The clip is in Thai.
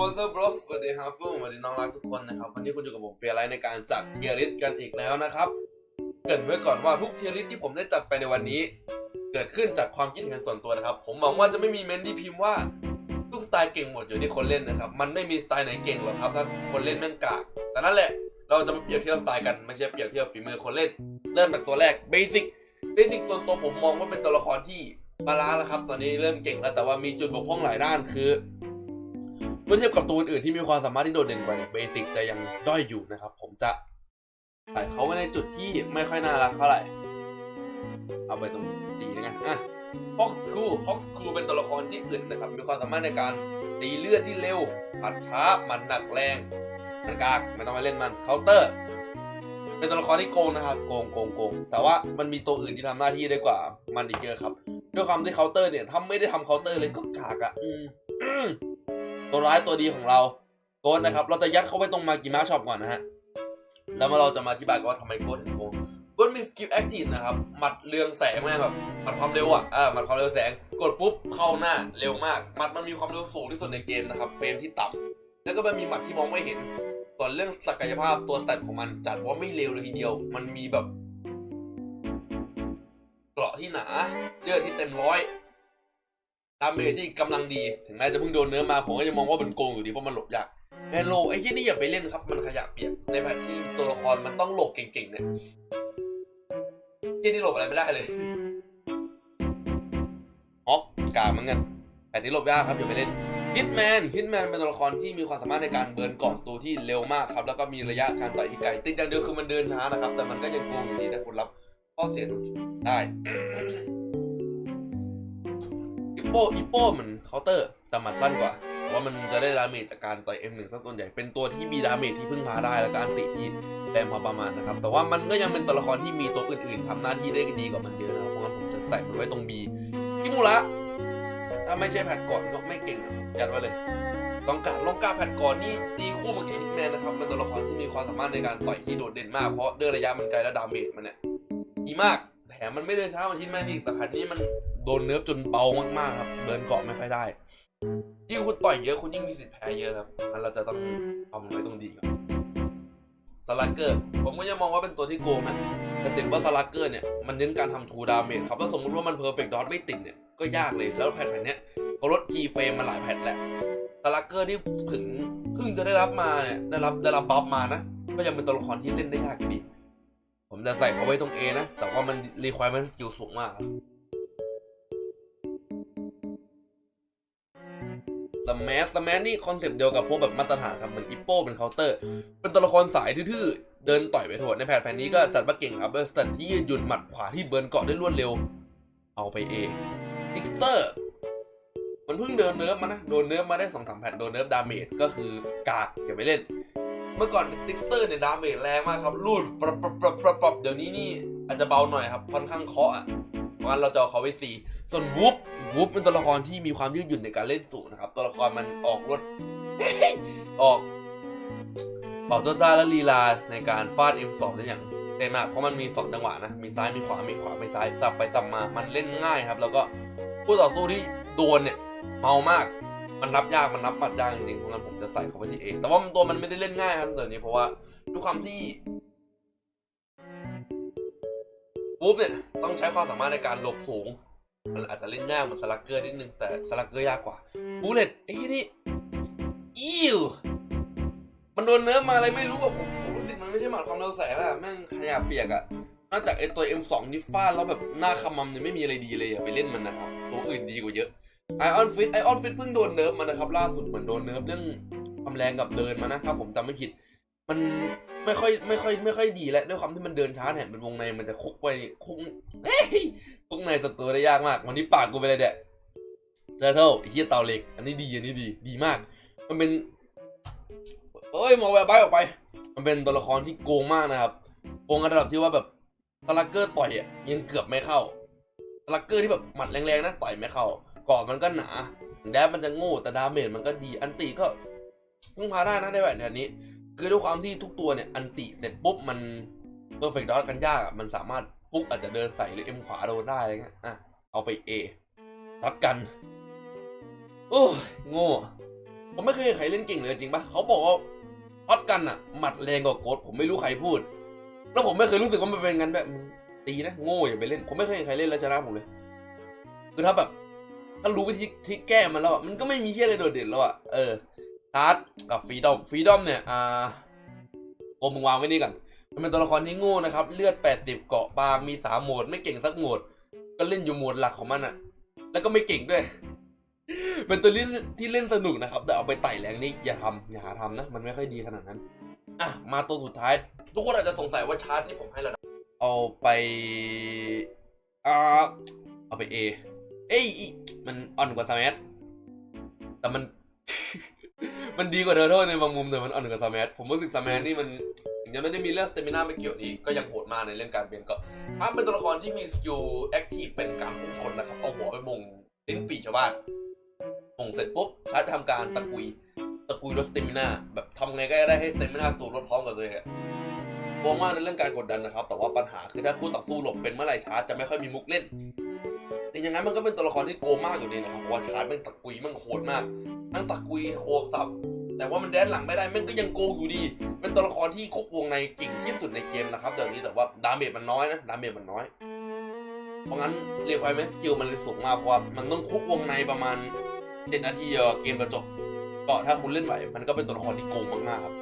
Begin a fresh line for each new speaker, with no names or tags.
วอเตอร์บล็อกสวัสดีครับสวัสดีน้องรักทุกคนนะครับ วันนี้คุณอยู่กับผมเฟียร์ไลท์ในการจัดเทียริสกันอีกแล้วนะครับ เกรินไว้ก่อนว่าทุกเทียริสที่ผมได้จัดไปในวันนี้ เกิดขึ้นจากความคิดเห็นส่วนตัวนะครับ ผมหวังว่าจะไม่มีเมนที่พิมพ์ว่าทุกสไตล์เก่งหมดอยู่ที่คนเล่นนะครับ มันไม่มีสไตล์ไหนเก่งหรอกครับถ้าคนเล่นแม่งกากแต่นั่นแหละ เราจะมาเปรียบเทียบสไตล์กันไม่ใช่เปรียบเทียบฝีมือคนเล่น เริ่มจากตัวแรกเบสิกเบสิกส่วนตัวผมมองว่าเป็นตัวละครที่บาลานซ์แล้วครับ ตอนนี้เริ่มเก่งแล้วแต่ว่ามีจุดบกพร่องหลายด้านคือ เมื่อเทียบกับตัวอื่นที่มีความสามารถที่โดดเด่นกว่าเนี่ยเบสิกจะยังด้อยอยู่นะครับ ผมจะใส่เขาไว้ในจุดที่ไม่ค่อยน่ารักเท่าไหร่ เอาไปตรงสีนะงอะฮอกคูฮอกคูเป็นตัวละครที่อึดนะครับ มีความสามารถในการตีเลือดที่เร็วผัดช้ามันหนักแรงมันกากไม่ต้องไปเล่นมันเคาน์เตอร์ เป็นตัวละครที่โกงนะครับโกงโกงโกงแต่ว่ามันมีตัวอื่นที่ทำหน้าที่ได้กว่ามันอีกเยอะครับ ด้วยความที่เคาน์เตอร์เนี่ยถ้าไม่ได้ทำเคาน์เตอร์เลยก็กากอะ่ะ ตัวร้ายตัวดีของเราโกนนะครับ เราจะยัดเข้าไปตรงมากิมาช็อปก่อนนะฮะ แล้วมาเราจะมาอธิบายกันว่าทำไมโกนถึงโกงโกนมีสกิลแอคทีฟนะครับ หมัดเรืองแสงแม่งแบบหมัดความเร็วอะอ่าหมัดความเร็วแสง กดปุ๊บเข้าหน้าเร็วมาก หมัดมันมีความเร็วสูงที่สุดในเกมนะครับ เฟรมที่ต่ำแล้วก็มันมีหมัดที่มองไม่เห็น ส่วนเรื่องศักยภาพตัวสแตทของมันจัดว่าไม่เร็วเลยทีเดียว มันมีแบบเกราะที่หนาเลือดที่เต็มร้อย ดาเมจที่กำลังดี ถึงแม้จะเพิ่งโดนเนื้อมาผมก็ยังมองว่าเป็นโกงอยู่ดีเพราะมันหลบยากแฮนโลไอ้ที่นี่อย่าไปเล่นครับ มันขยะเปียกในแผนที่ตัวละครมันต้องหลบเก่งๆเนี่ยที่นี่หลบอะไรไม่ได้เลยฮอกกาเหมือนกันแผนนี้หลบยากครับอย่าไปเล่นฮิตแมนฮิตแมนเป็นตัวละครที่มีความสามารถในการเบิร์นเกาะศัตรูที่เร็วมากครับ แล้วก็มีระยะการต่อยที่ไกลติดอย่างเดียวคือมันเดินช้านะครับ แต่มันก็ยังโกงอยู่ดีถ้าคุณรับข้อเสียตรงจุดได้ โป้อิปโป้เหมือนเคาน์เตอร์แต่มัดสั้นกว่าแต่ว่ามันจะได้ดาเมจจากการต่อย M1 ซะส่วนใหญ่เป็นตัวที่มีดาเมจที่พึ่งพาได้แล้วก็อันติที่แรงพอประมาณนะครับ แต่ว่ามันก็ยังเป็นตัวละครที่มีตัวอื่นๆทำหน้าที่ได้ดีกว่ามันเยอะนะครับเพราะงั้นผมจะใส่มันไว้ตรง B คิมูระถ้าไม่ใช่แพทก่อนก็ไม่เก่งอะยัดไว้เลยต้องการลองกาแพทก่อนนี่ตีคู่มากับฮิตแมนนะครับเป็นตัวละครที่มีความสามารถในการต่อยที่โดดเด่นมากเพราะด้วยระยะมันไกลและดาเมจมันเนี่ยดีมากแถมมันไม่เดินช้าเหมันฮิตแมนอีกแต่แพทนี้มัน โดนเนิร์ฟจนเบามากๆครับเบิร์นเกาะไม่ค่อยได้ยิ่งคุณต่อยเยอะคุณยิ่งมีสิทธิ์แพ้เยอะครับงั้นเราจะต้องทำอะไว้ตรงดีก่อนสลักเกอร์ผมก็ยังมองว่าเป็นตัวที่โกงนะแต่ติดว่าสลักเกอร์เนี่ยมันเน้นการทำทูดาเมจครับแล้วสมมติว่ามันเพอร์เฟกต์ดอทไม่ติดเนี่ยก็ยากเลยแล้วแพทแผ่นเนี้ยเขาลดคีย์เฟรมมาหลายแพทแหละสลักเกอร์ที่ถึงเพิ่งจะได้รับมาเนี่ยได้รับได้รับบัฟมานะ ก็ยังเป็นตัวละครที่เล่นได้ยากอยู่ดี ผมจะใส่เขาไว้ตรง A นะ แต่ว่ามันรีคว i ร e นสกิลสูงมากครับ สแมสสแมสนี่คอนเซปต์เดียวกับพวกแบบมาตรฐานครับเหมือนอิปโป้เป็นเคาน์เตอร์ เป็นตัวละครสายทื่อๆเดินต่อยไปโถดในแผนแผนนี้ก็จัดว่าเก่งครับเบอร์สตันที่ยืนหยุ่นหมัดขวาที่เบิร์นเกาะได้รวดเร็ว เอาไปเองอิกสเตอร์มันเพิ่งเดินเนิร์ฟมานะ โดนเนิร์ฟมาได้สองสามแผ่นโดนเนิร์ฟดาเมจก็คือกากอย่าไปเล่น เมื่อก่อนดิกสเตอร์เนี่ยดาเมจแรงมากครับรูดปรับปรับปรับปรับเดี๋ยวนี้นี่อาจจะเบาหน่อยครับค่อนข้างเคาะอะเพราะงั้นเราจะเอาเขาไว้สี่ ส่วนวูฟวูฟเป็นตัวละครที่มีความยืดหยุ่นในการเล่นสูงนะครับ ตัวละครมันออกรถ ออกเป่าโจต้าและลีลาในการฟาด M2 ได้อย่างเต็มมากเพราะมันมี2จังหวะนะ มีซ้ายมีขวา มีขวามีซ้ายสับไปสับมา มันเล่นง่ายครับ แล้วก็ผู้ต่อสู้ที่โดนเนี่ยเมามาก มันนับยาก มันนับปัดยากจริงๆเพราะงั้นผมจะใส่เขาไว้ที่เอแต่ว่าตัวมันไม่ได้เล่นง่ายครับเดี๋ยวนี้เพราะว่าด้วยความที่ปุ๊บเนี่ยต้องใช้ความสามารถในการหลบสูง มันอาจจะเล่นยากเหมือนสลักเกอร์นิดนึงแต่สลักเกอร์ยากกว่าบูเลตไอ้นี่อิวมันโดนเนื้อมาอะไรไม่รู้อะผมผมรู้สึกมันไม่ใช่หมัดความเร็วแสงอะแม่งขยะเปียกอะนอกจากไอตัว M2 นี่ฟาดแล้วแบบหน้าขมำเนี่ยไม่มีอะไรดีเลยอย่าไปเล่นมันนะครับตัวอื่นดีกว่าเยอะไอออนฟิตไอออนฟิตเพิ่งโดนเนิร์ฟมานะครับล่าสุดเหมือนโดนเนิร์ฟเรื่องความแรงกับเดินมานะถ้าผมจำไม่ผิด มันไม่ค่อยไม่ค่อยไม่ค่อยดีแล้วด้วยความที่มันเดินช้าแถมเป็นวงในมันจะคุกไปคุกเฮ้ยคุกในศัตรูได้ยากมาก วันนี้ปากกูไปเลยเด็ดเจอเท่าเหี้ยเตาเหล็ก อันนี้ดีอันนี้ดีดีมาก มันเป็นเอ้ยมองแบบใบออกไป มันเป็นตัวละครที่โกงมากนะครับโกงระดับที่ว่าแบบสลักเกอร์ต่อยอะยังเกือบไม่เข้าสลักเกอร์ที่แบบหมัดแรงๆนะต่อยไม่เข้าเกาะมันก็หนาแดบมันจะโง่แต่ดาเมจมันก็ดีอันติก็พึ่งพาได้นะในแบบนี้ คือด้วยความที่ทุกตัวเนี่ยอันติเสร็จปุ๊บมันเพอร์เฟกต์ดอทกันยากอะมันสามารถฟุกอาจจะเดินใส่หรือเอ็มขวาโดนได้อะไรเงี้ยอะเอาไป A รัดกันโอ้ยโง่ผมไม่เคยเห็นใครเล่นเก่งเลยจริงปะเขาบอกว่าพอดกันอะหมัดแรงกว่าโกดผมไม่รู้ใครพูด แล้วผมไม่เคยรู้สึกว่ามันเป็นงั้นแบบตีนะโง่อย่าไปเล่น ผมไม่เคยเห็นใครเล่นแล้วชนะผมเลยคือถ้าแบบถ้ารู้วิธีที่แก้มันแล้วอะมันก็ไม่มีเฮียอะไรโดดเด่นแล้วอะเออ ฮาร์ดกับฟรีดอมฟรีดอมเนี่ย อ่าโอมึงวางไว้นี่ก่อนมันเป็นตัวละครที่โง่นะครับ เลือด 80 เกาะบางมีสามโหมด ไม่เก่งสักโหมด ก็เล่นอยู่โหมดหลักของมันอะแล้วก็ไม่เก่งด้วย เป็นตัวเล่นที่เล่นสนุกนะครับ แต่เอาไปไต่แรงนี่อย่าทำอย่าหาทำนะ มันไม่ค่อยดีขนาดนั้น อะ มาตัวสุดท้าย ทุกคนอาจจะสงสัยว่าชาร์จนี่ผมให้ระดับเอาไปอ่าเอาไป A เอ้ยอีมันอ่อนกว่าสมัทแต่มัน มันดีกว่าเดอร์โทในบางมุมแต่มันอ่อนกว่าสมัทผมรู้สึกสมัทนี่มันถึงไม่ได้มีเรื่องสเตมิน่าไม่เกี่ยวนี้ก็ยังโหดมากในเรื่องการเปลี่ยนก็ถ้าเป็นตัวละครที่มีสกิลแอคทีฟเป็นการพุ่งชนนะครับเอาหัวไปมงลิ้นปีชาวบ้านมงเสร็จปุ๊บชาร์จทำการตะกุยตะกุยลดสเตมิน่าแบบทำไงก็ได้ให้สเตมิน่าตัวลดพร้อมกับตัวเองอะโกงมากในเรื่องการกดดันนะครับ แต่ว่าปัญหาคือถ้าคู่ต่อสู้หลบเป็นเมื่อไหร่ชาร์จจะไม่ค่อยมีมุกเล่นแต่อย่างนั้นมันก็เป็นตัวละครที่โกงมากอยู่ดีนะครับเพราะว่าชาร์จแม่งตะกุยม่งโหดมาก นั่งตะกุยโคสับ แต่ว่ามันแดนหลังไม่ได้แม่งก็ยังโกงอยู่ดี เป็นตัวละครที่ควบวงในเก่งที่สุดในเกมนะครับเดี๋ยวนี้แต่ว่าดาเมจมันน้อยนะดาเมจมันน้อย เพราะงั้นเรียกไฟแมสกิลมันเลยสูงมากเพราะว่ามันต้องคุกวงในประมาณเจ็ดนาทีอะเกมจะจบก็ถ้าคุณเล่นไหวมันก็เป็นตัวละครที่โกงมากๆครับ